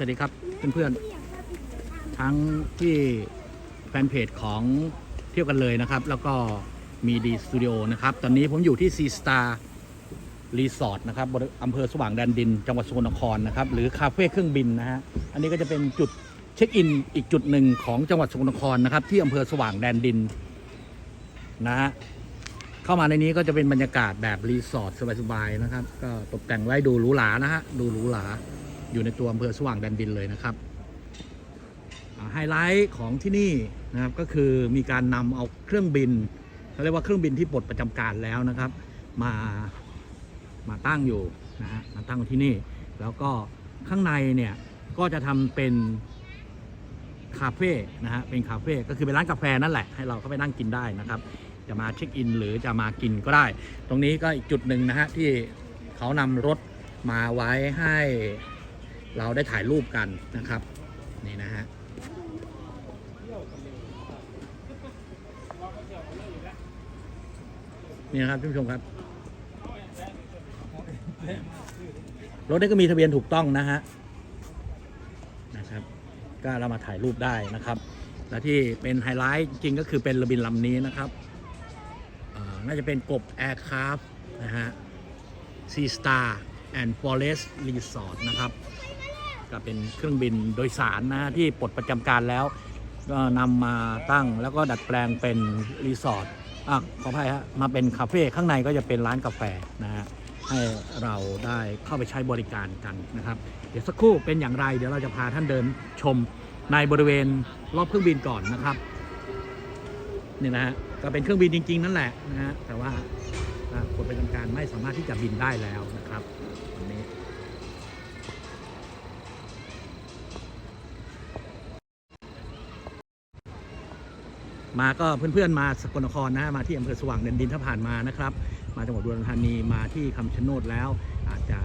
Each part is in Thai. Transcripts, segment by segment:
สวัสดีครับเพื่อนๆทั้งที่แฟนเพจของเที่ยวกันเลยนะครับ แล้วก็มีดีสตูดิโอนะครับ ตอนนี้ผมอยู่ที่ซีสตาร์รีสอร์ทนะครับบริอำเภอสว่างแดนดิน จังหวัดสกลนครนะครับ หรือคาเฟ่เครื่องบินนะฮะ อันนี้ก็จะเป็นจุดเช็คอินอีกจุดหนึ่งของจังหวัดสกลนครนะครับ ที่อำเภอสว่างแดนดินนะฮะ เข้ามาในนี้ก็จะเป็นบรรยากาศแบบรีสอร์ทสบายๆนะครับ ก็ตกแต่งไว้ดูหรูหรานะฮะ ดูหรูหรา อยู่ในตัวอำเภอสว่างแดนดินเลยนะครับไฮไลท์ของที่นี่นะครับก็คือมีการนำเอาเครื่องบินเขาเรียกว่าเครื่องบินที่ปลดประจำการแล้วนะครับ มามาตั้งอยู่นะฮะมาตั้งที่นี่ แล้วก็ข้างในเนี่ยก็จะทำเป็นคาเฟ่นะฮะเป็นคาเฟ่ก็คือเป็นร้านกาแฟนั่นแหละให้เราเข้าไปนั่งกินได้นะครับ จะมาเช็คอินหรือจะมากินก็ได้ ตรงนี้ก็อีกจุดหนึ่งนะฮะที่เขานำรถมาไว้ให้ เราได้ถ่ายรูปกันนะครับนี่นะฮะนี่นะครับท่านผู้ชมครับรถนี้ก็มีทะเบียนถูกต้องนะฮะนะครับ ก็เรามาถ่ายรูปได้นะครับ และที่เป็นไฮไลท์จริงก็คือเป็นระบินลำนี้นะครับน่าจะเป็นกบ Aircraft นะฮะ Sea Star and Forest Resort นะครับ ก็เป็นเครื่องบินโดยสารนะที่ปลดประจำการแล้ว ก็นำมาตั้งแล้วก็ดัดแปลงเป็นรีสอร์ทอะขออภัยฮะมาเป็นคาเฟ่ข้างในก็จะเป็นร้านกาแฟนะฮะให้เราได้เข้าไปใช้บริการกันนะครับ เดี๋ยวสักครู่เป็นอย่างไร เดี๋ยวเราจะพาท่านเดินชมในบริเวณรอบเครื่องบินก่อนนะครับนี่นะฮะก็เป็นเครื่องบินจริง ๆ นั่นแหละนะฮะแต่ว่าอะปลดประจำการไม่สามารถที่จะบินได้แล้วนะครับ มาก็เพื่อนๆมาสกลนครนะมาที่อำเภอสว่างแดนดินถ้าผ่านมานะครับ มาจังหวัดอุดรธานีมาที่คำชะโนดแล้ว อาจจะ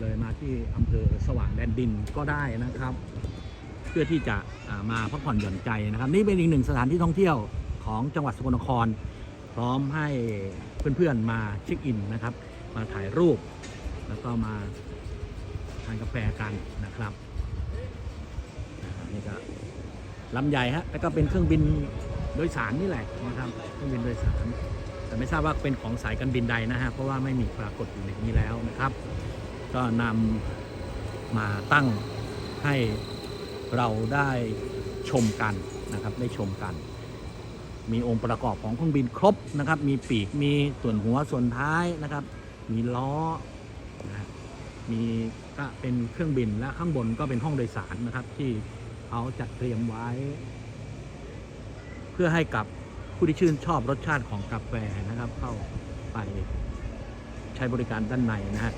เลยมาที่อำเภอสว่างแดนดินก็ได้นะครับ เพื่อที่จะมาพักผ่อนหย่อนใจนะครับ นี่เป็นอีกหนึ่งสถานที่ท่องเที่ยวของจังหวัดสกลนคร พร้อมให้เพื่อนๆมาเช็คอินนะครับ มาถ่ายรูป แล้วก็มาทานกาแฟกันนะครับนี่ก็ลำใหญ่ฮะแล้วก็เป็นเครื่องบิน โดยสารนี่แหละนะครับเครื่องบินโดยสาร แต่ไม่ทราบว่าเป็นของสายการบินใดนะฮะเพราะว่าไม่มีปรากฏอยู่ในนี้แล้วนะครับ ก็นำมาตั้งให้เราได้ชมกันนะครับได้ชมกัน มีองค์ประกอบของเครื่องบินครบนะครับ มีปีกมีส่วนหัวส่วนท้ายนะครับ มีล้อนะฮะมีก็เป็นเครื่องบินและข้างบนก็เป็นห้องโดยสารนะครับที่เขาจัดเตรียมไว้ เพื่อให้กับผู้ที่ชื่นชอบรสชาติของกาแฟนะครับ เข้าไปใช้บริการด้านในนะฮะ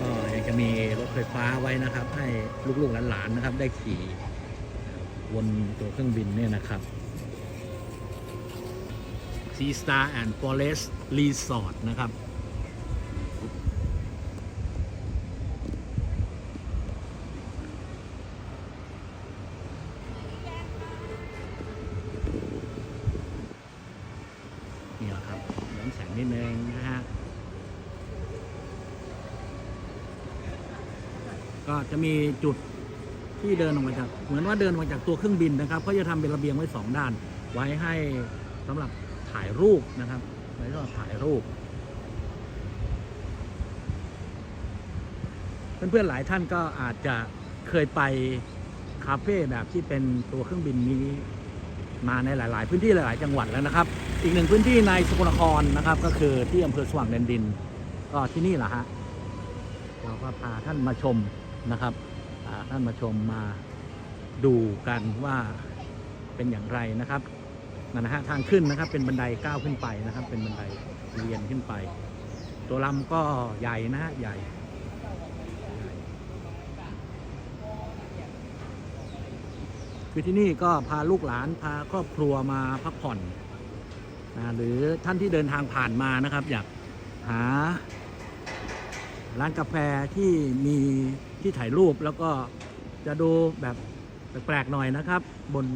ก็ยังจะมีรถไฟฟ้าไว้นะครับ ให้ลูกๆหลานๆนะครับ ได้ขี่วนตัวเครื่องบินเนี่ยนะครับ Sea Star and Forest Resort นะครับ นี่แหละครับย้อนแสงนิดนึงนะฮะ ก็ จะมีจุดที่เดินออกมาจาก เหมือนว่าเดินออกมาจากตัวเครื่องบินนะครับเขาจะทำเป็นระเบียงไว้สองด้าน ไว้ให้สำหรับถ่ายรูปนะครับไว้สำหรับถ่ายรูป เพื่อนๆหลายท่านก็อาจจะเคยไปคาเฟ่แบบที่เป็นตัวเครื่องบินนี้มาในหลาย ๆ พื้นที่หลาย ๆ จังหวัดแล้วนะครับ อีกหนึ่งพื้นที่ในสกลนครนะครับ ก็คือที่อำเภอสว่างแดนดิน ก็ที่นี่แหละฮะเราก็พาท่านมาชม นะครับท่านมาชมมาดูกันว่าเป็นอย่างไรนะครับนั่นนะฮะทางขึ้นนะครับเป็นบันไดก้าวขึ้นไปนะครับ เป็นบันไดเรียนขึ้นไป ตัวลำก็ใหญ่นะฮะใหญ่คือที่นี่ก็พาลูกหลานพาครอบครัวมาพักผ่อนนะหรือท่านที่เดินทางผ่านมานะครับ อยากหาร้านกาแฟที่มี ที่ถ่ายรูปแล้วก็จะดูแบบแปลกๆหน่อยนะครับ บน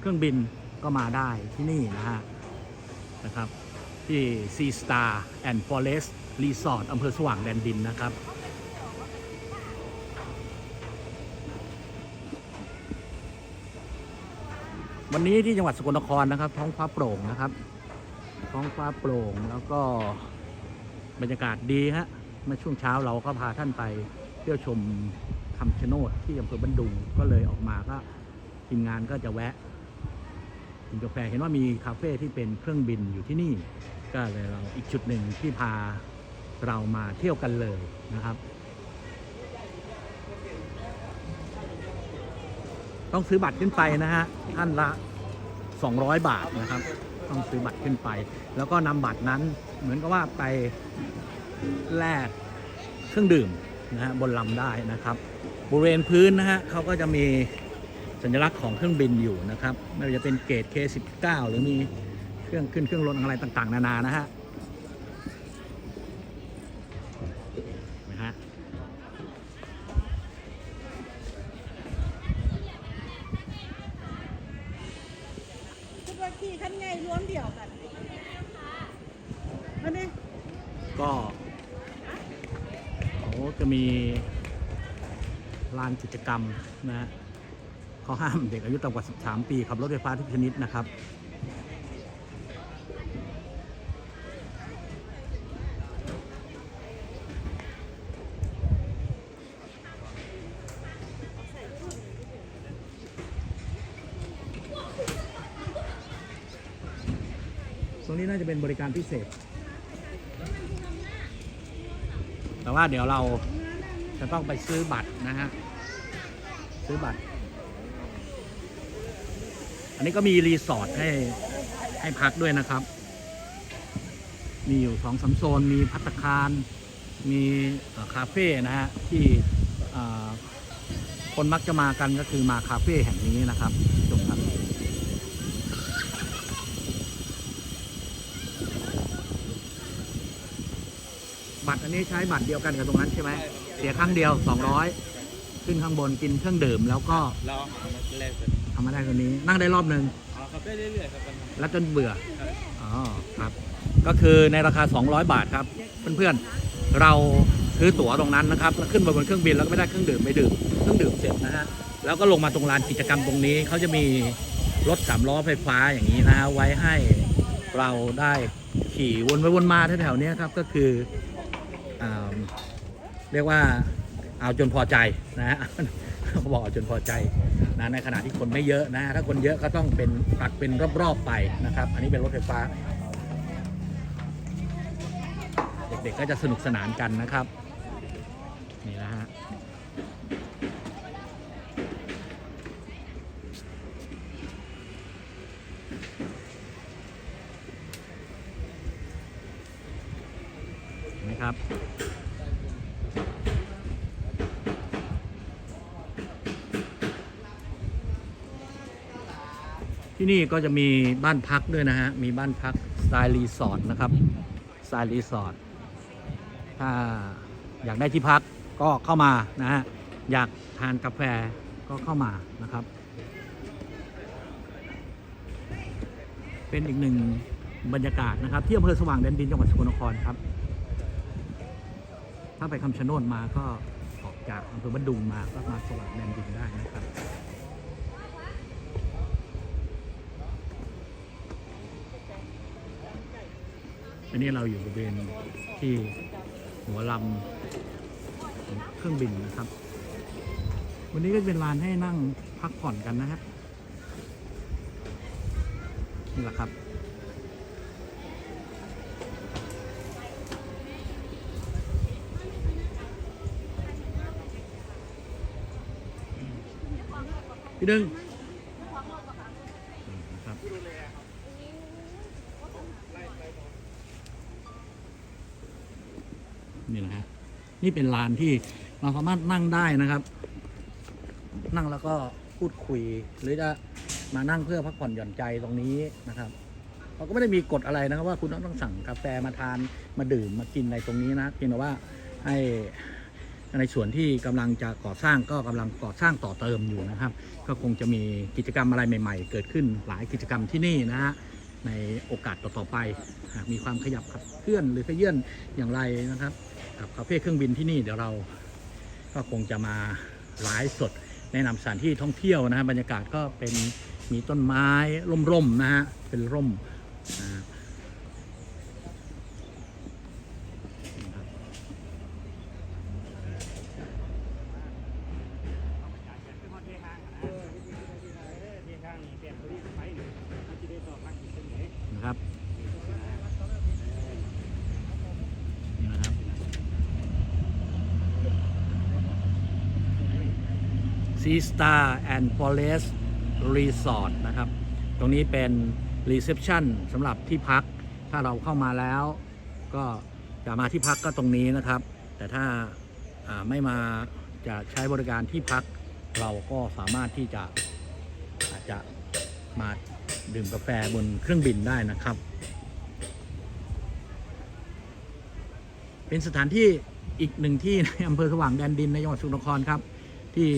เครื่องบินก็มาได้ที่นี่นะฮะนะครับที่ Sea Star and Forest Resort อำเภอสว่างแดนดินนะครับ วันนี้ที่จังหวัดสกลนครนะครับ ท้องฟ้าโปร่งนะครับ ท้องฟ้าโปร่งแล้วก็บรรยากาศดีฮะเมื่อช่วงเช้าเราก็พาท่านไป ที่ยวชมคำชะโนดที่อำเภอบันดุงก็เลยออกมาก็ทีมงานก็จะแวะกินกาแฟเห็นว่ามีคาเฟ่ที่เป็นเครื่องบินอยู่ที่นี่ ก็เลยเราอีกจุดหนึ่งที่พาเรามาเที่ยวกันเลยนะครับ ต้องซื้อบัตรขึ้นไปนะฮะท่านละ 200 บาทนะครับ ต้องซื้อบัตรขึ้นไป แล้วก็นำบัตรนั้นเหมือนกับว่าไปแลกเครื่องดื่ม นะฮะบนลำได้นะครับ บริเวณพื้นนะฮะเขาก็จะมีสัญลักษณ์ของเครื่องบินอยู่นะครับไม่ว่าจะเป็นเกรด K19 หรือมีเครื่องขึ้นเครื่องลงอะไรต่างๆ นานานะฮะนะฮะ คิดว่าขี่ขั้นไงรวมเดี่ยวกันอันนี้ ก็เขาจะมีลา นะฮะเขาห้ามเด็กอายุต่ำกว่า 13 ปีขับรถไฟฟ้าทุกชนิดนะครับตรงนี้น่าจะเป็นบริการพิเศษ แต่ว่าเดี๋ยวเราจะต้องไปซื้อบัตรนะฮะ ซื้อบัตร อันนี้ก็มีรีสอร์ทให้ให้พักด้วยนะครับ มีอยู่สองสามโซน มีพัตคาร มีคาเฟ่นะฮะ ที่คนมักจะมากันก็คือมาคาเฟ่แห่งนี้นะครับชมครับบัตรอันนี้ใช้บัตรเดียวกันกับตรงนั้นใช่ไหม เสียครั้งเดียว 200 ขึ้นข้างบนกินเครื่องดื่มแล้วก็เราเอามาแรกเป็นทำมาได้ตัวนี้ นั่งได้รอบหนึ่งเอาครับได้เรื่อยๆครับมันแล้วจนเบื่ออ๋อครับ ก็คือในราคา 200 บาทครับ เพื่อนๆเราซื้อตั๋วตรงนั้นนะครับแล้วขึ้นไปบนเครื่องบินแล้วก็ไม่ได้เครื่องดื่มไปดื่มเครื่องดื่มเสร็จนะฮะแล้วก็ลงมาตรงลานกิจกรรมตรงนี้เขาจะมีรถสามล้อไฟฟ้าอย่างนี้นะฮะไว้ให้เราได้ขี่วนไปวนมาแถวๆเนี้ยครับก็คืออ่าเรียกว่า เอาจนพอใจนะฮะเขาบอกเอาจนพอใจนะในขณะที่คนไม่เยอะนะ ถ้าคนเยอะก็ต้องเป็นตักเป็นรอบๆไปนะครับ อันนี้เป็นรถไฟฟ้า เด็กๆก็จะสนุกสนานกันนะครับ นี่นะฮะเห็นไหมครับ ที่นี่ก็จะมีบ้านพักด้วยนะฮะ มีบ้านพักสไตล์รีสอร์ทนะครับสไตล์รีสอร์ทถ้าอยากได้ที่พักก็เข้ามานะฮะ อยากทานกาแฟก็เข้ามานะครับ เป็นอีกหนึ่งบรรยากาศนะครับ ที่อำเภอสว่างแดนดินจังหวัดสกลนครครับ ถ้าไปคำชะโนดมาก็ออกจากอำเภอบ้านดุงมาก็มาสว่างแดนดินได้นะครับ อันนี้เราอยู่บริเวณที่หัวลำของเครื่องบินนะครับ วันนี้ก็เป็นลานให้นั่งพักผ่อนกันนะฮะนี่แหละครับพี่ดึงครับ นี่นะฮะ นี่เป็นลานที่เราสามารถนั่งได้นะครับ นั่งแล้วก็พูดคุยหรือจะมานั่งเพื่อพักผ่อนหย่อนใจตรงนี้นะครับเราก็ไม่ได้มีกฎอะไรนะครับว่าคุณต้องสั่งกาแฟมาทานมาดื่มมากินในตรงนี้นะเพียงแต่ว่าให้ในส่วนที่กำลังจะก่อสร้างก็กำลังก่อสร้างต่อเติมอยู่นะครับ ก็คงจะมีกิจกรรมอะไรใหม่ ๆ เกิดขึ้นหลายกิจกรรมที่นี่นะฮะในโอกาสต่อๆไปหากมีความขยับขับเคลื่อนหรือขยื่นอย่างไรนะครับ กับคาเฟ่เครื่องบินที่นี่เดี๋ยวเราก็คงจะมาไลฟ์สด แนะนำสถานที่ท่องเที่ยวนะฮะบรรยากาศก็เป็นมีต้นไม้ร่มๆนะฮะเป็นร่มนะฮะนะครับ นะครับนี่นะครับ Sea Star and Forest Resort นะครับ ตรงนี้เป็น Reception สำหรับที่พัก ถ้าเราเข้ามาแล้ว ก็จะมาที่พักก็ตรงนี้นะครับ แต่ถ้าาไม่มาจะใช้บริการที่พัก เราก็สามารถที่จะอาจจะมาดื่มกาแฟบนเครื่องบินได้นะครับ เป็นสถานที่อีกหนึ่งที่ในอำเภอสว่างแดนดินในจังหวัดสกลนครครับที่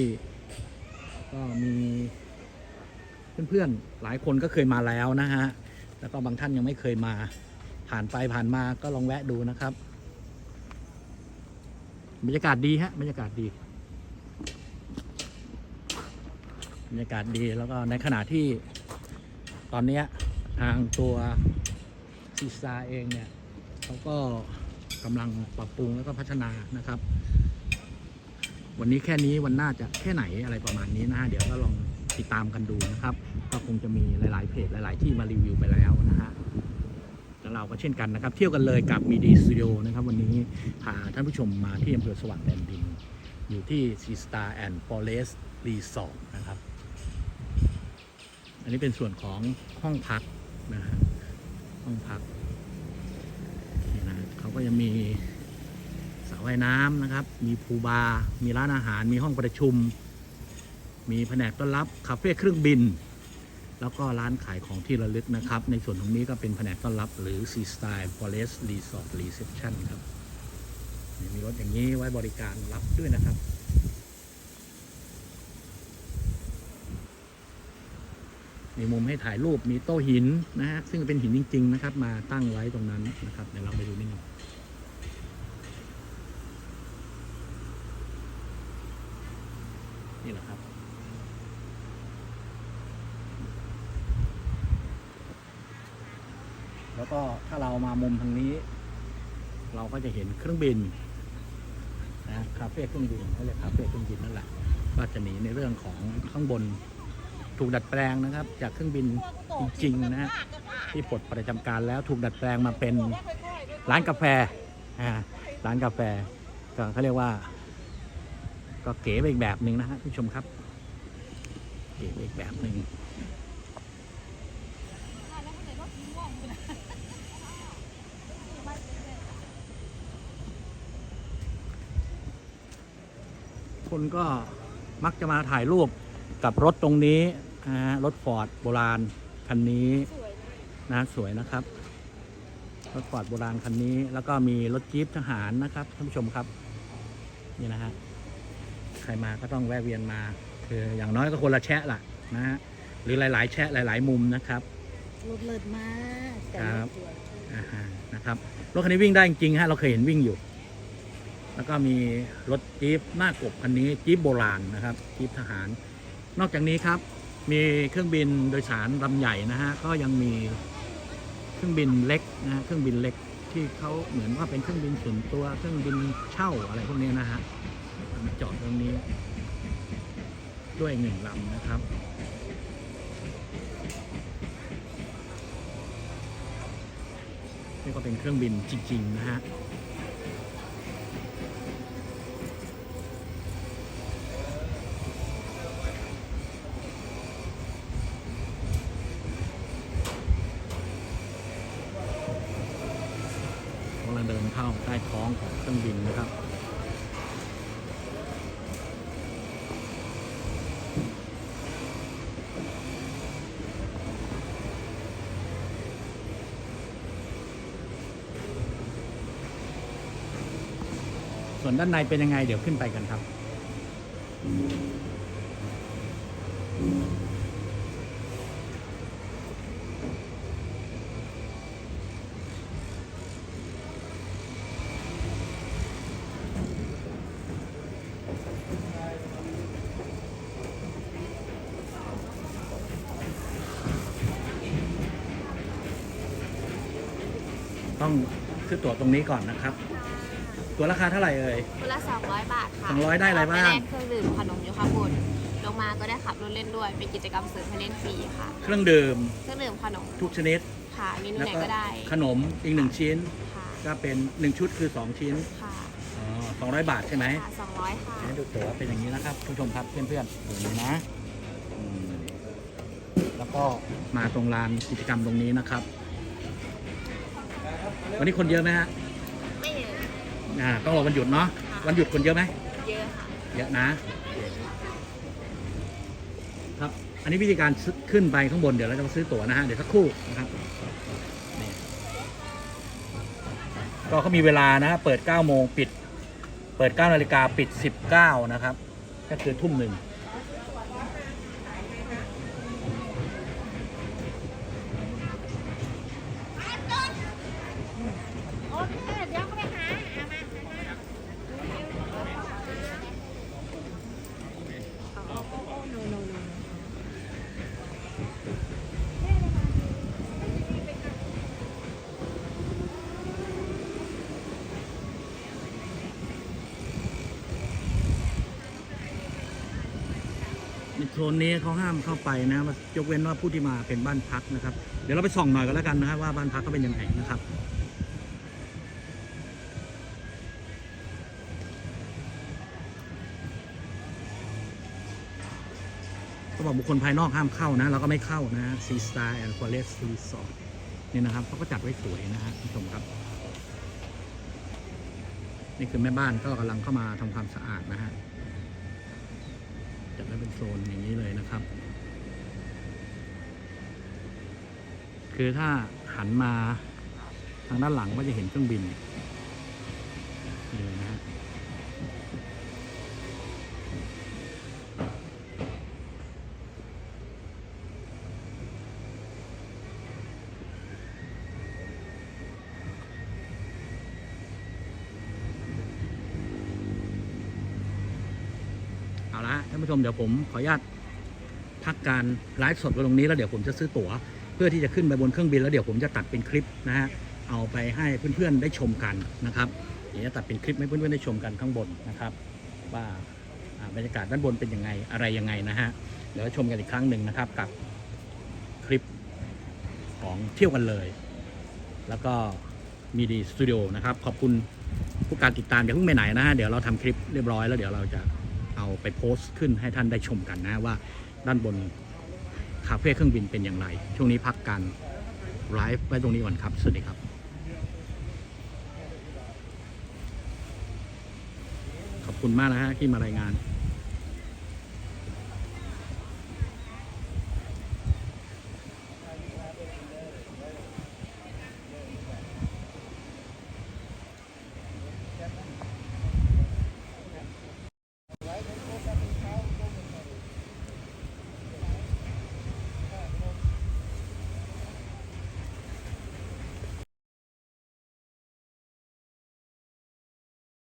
ก็มีเพื่อนๆหลายคนก็เคยมาแล้วนะฮะ แล้วก็บางท่านยังไม่เคยมา ผ่านไปผ่านมาก็ลองแวะดูนะครับ บรรยากาศดีฮะ บรรยากาศดี บรรยากาศดีแล้วก็ในขณะที่ตอนนี้ทางตัวซีซาเองเนี่ยเขาก็กำลังปรับปรุงแล้วก็พัฒนานะครับ วันนี้แค่นี้วันหน้าจะแค่ไหนอะไรประมาณนี้นะฮะเดี๋ยวก็ลองติดตามกันดูนะครับ ก็คงจะมีหลาย ๆ เพจหลาย ๆ ที่มารีวิวไปแล้วนะฮะแล้วเราก็เช่นกันนะครับ เที่ยวกันเลยกับมีดีสตูดิโอนะครับ วันนี้พาท่านผู้ชมมาที่อำเภอสว่างแดนดิน อยู่ที่ Sea Star and Forest Resort นะครับ อันนี้เป็นส่วนของห้องพักนะฮะห้องพักนี่นะเขาก็จะมี ว่ายน้ำนะครับ มีพูบาร์มีร้านอาหาร มีห้องประชุม มีแผนกต้อนรับ คาเฟ่เครื่องบิน แล้วก็ร้านขายของที่ระลึกนะครับ ในส่วนตรงนี้ก็เป็นแผนกต้อนรับ หรือ Sea Style Forest Resort Reception ครับมีรถอย่างนี้ไว้บริการรับด้วยนะครับมีมุมให้ถ่ายรูปมีโต๊ะหินนะฮะซึ่งเป็นหินจริง ๆ นะครับ มาตั้งไว้ตรงนั้นนะครับเดี๋ยวเราไปดูนิดหนึ่งนี่แหละครับ แล้วก็ถ้า เรามามุมทางนี้ เราก็จะเห็นเครื่องบินนะคาเฟ่เครื่องบินเขาเรียกคาเฟ่เครื่องบินนั่นแหละก็จะหนีในเรื่องของข้างบนถูกดัดแปลงนะครับ จากเครื่องบินจริงๆนะ ที่ปลดประจำการแล้วถูกดัดแปลงมาเป็นร้านกาแฟร้านกาแฟก็เขาเรียกว่า ก็เก๋ไปอีกแบบหนึ่งนะฮะผู้ชมครับ เก๋ไปอีกแบบหนึ่ง คนก็มักจะมาถ่ายรูปกับรถตรงนี้นะฮะรถฟอร์ดโบราณคันนี้สวยนะสวยนะครับ รถฟอร์ดโบราณคันนี้ แล้วก็มีรถจี๊ปทหารนะครับท่านผู้ชมครับนี่นะฮะใครมาก็ต้องแวะเวียนมา คืออย่างน้อยก็คนละแชะล่ะนะฮะหรือหลาย ๆ แชะหลาย ๆ มุมนะครับรถเลิศมากแต่ครับสวยอ่าฮะนะครับรถคันนี้วิ่งได้จริงๆฮะเราเคยเห็นวิ่งอยู่ แล้วก็มีรถจี๊ปหน้ากบคันนี้จี๊ปโบราณนะครับจี๊ปทหาร นอกจากนี้ครับมีเครื่องบินโดยสารลำใหญ่นะฮะก็ยังมีเครื่องบินเล็กนะฮะเครื่องบินเล็กที่เขาเหมือนว่าเป็นเครื่องบินส่วนตัวเครื่องบินเช่าอะไรพวกนี้นะฮะมาจอดตรงนี้ ด้วยหนึ่งลำนะครับนี่ก็เป็นเครื่องบินจริงๆนะฮะ นด้านในเป็นยังไงเดี๋ยวขึ้นไปกันครับต้องซื้อตั๋วตรงนี้ก่อนนะครับ ตัวราคาเท่าไหร่เอ่ย คนละ200 บาทค่ะ200ได้อะไรบ้าง ปแลกเครื่องดื่มขนมอยู่ข้างบน ลงมาก็ได้ขับรถเล่นด้วย เป็นกิจกรรมเสริมให้เล่นฟรีค่ะ เครื่องดื่มเครื่องดื่มขนมทุกชนิด ค่ะเมนูแล้วไหนก็ก็ได้ขนมอีกหนึ่งชิ้น ค่ะก็เป็นหนึ่งชุดคือสองชิ้นค่ะอ๋อสองร้อยบาทใช่ไหม ค่ะ200 ค่ะ ให้ดูตั๋วเป็นอย่างนี้นะครับผู้ชมครับเพื่อนๆอย่างนี้นะอืมแล้วก็มาตรงลานกิจกรรมตรงนี้นะครับ วันนี้คนเยอะไหมฮะไม่เยอะ อ่าต้องรอวันหยุดเนาะวันหยุดคนเยอะไหมเยอะค่ะเยอะนะ ครับ อันนี้วิธีการซื้อขึ้นไปข้างบนเดี๋ยวเราจะมาซื้อตั๋วนะฮะ เดี๋ยวสักครู่นะครับนี่ก็เขามีเวลานะฮะเปิด9โมงปิด เปิด9นาฬิกาปิด 19 นะครับ ก็คือทุ่มหนึ่ง โอเคเดี๋ยวก็ไปหาเอามาเอามา ในโซนนี้เขาห้ามเข้าไปนะยกเว้นว่าผู้ที่มาเป็นบ้านพักนะครับ เดี๋ยวเราไปส่องหน่อยก็แล้วกันนะครับว่าบ้านพักเขาเป็นยังไงนะครับก็บอกบุคคลภายนอกห้ามเข้านะเราก็ไม่เข้านะ Sea Star and Forest Resort นี่นะครับเขาก็จัดไว้สวยนะฮะคุณผู้ชมครับ นี่คือแม่บ้านก็กำลังเข้ามาทำความสะอาดนะฮะ ไว้เป็นโซนอย่างนี้เลยนะครับ คือถ้าหันมาทางด้านหลังก็จะเห็นเครื่องบินเลยนะฮะ เอาละท่านผู้ชมเดี๋ยวผมขออนุญาตพักการไลฟ์สดไว้ตรงนี้แล้วเดี๋ยวผมจะซื้อตั๋ว เพื่อที่จะขึ้นไปบนเครื่องบินแล้วเดี๋ยวผมจะตัดเป็นคลิปนะฮะเอาไปให้เพื่อนๆได้ชมกันนะครับเดี๋ยวจะตัดเป็นคลิปให้เพื่อนๆได้ชมกันข้างบนนะครับ ว่าอ่าบรรยากาศด้านบนเป็นยังไงอะไรยังไงนะฮะเดี๋ยวชมกันอีกครั้งหนึ่งนะครับกับคลิปของเที่ยวกันเลย แล้วก็มีดีสตูดิโอนะครับขอบคุณผู้การติดตามอย่าเพิ่งไปไหนนะฮะเดี๋ยวเราทำคลิปเรียบร้อยแล้วเดี๋ยวเราจะ เอาไปโพสต์ขึ้นให้ท่านได้ชมกันนะว่าด้านบนคาเฟ่เครื่องบินเป็นอย่างไร ช่วงนี้พักการไลฟ์ไว้ตรงนี้ก่อนครับ สวัสดีครับขอบคุณมากนะฮะที่มารายงาน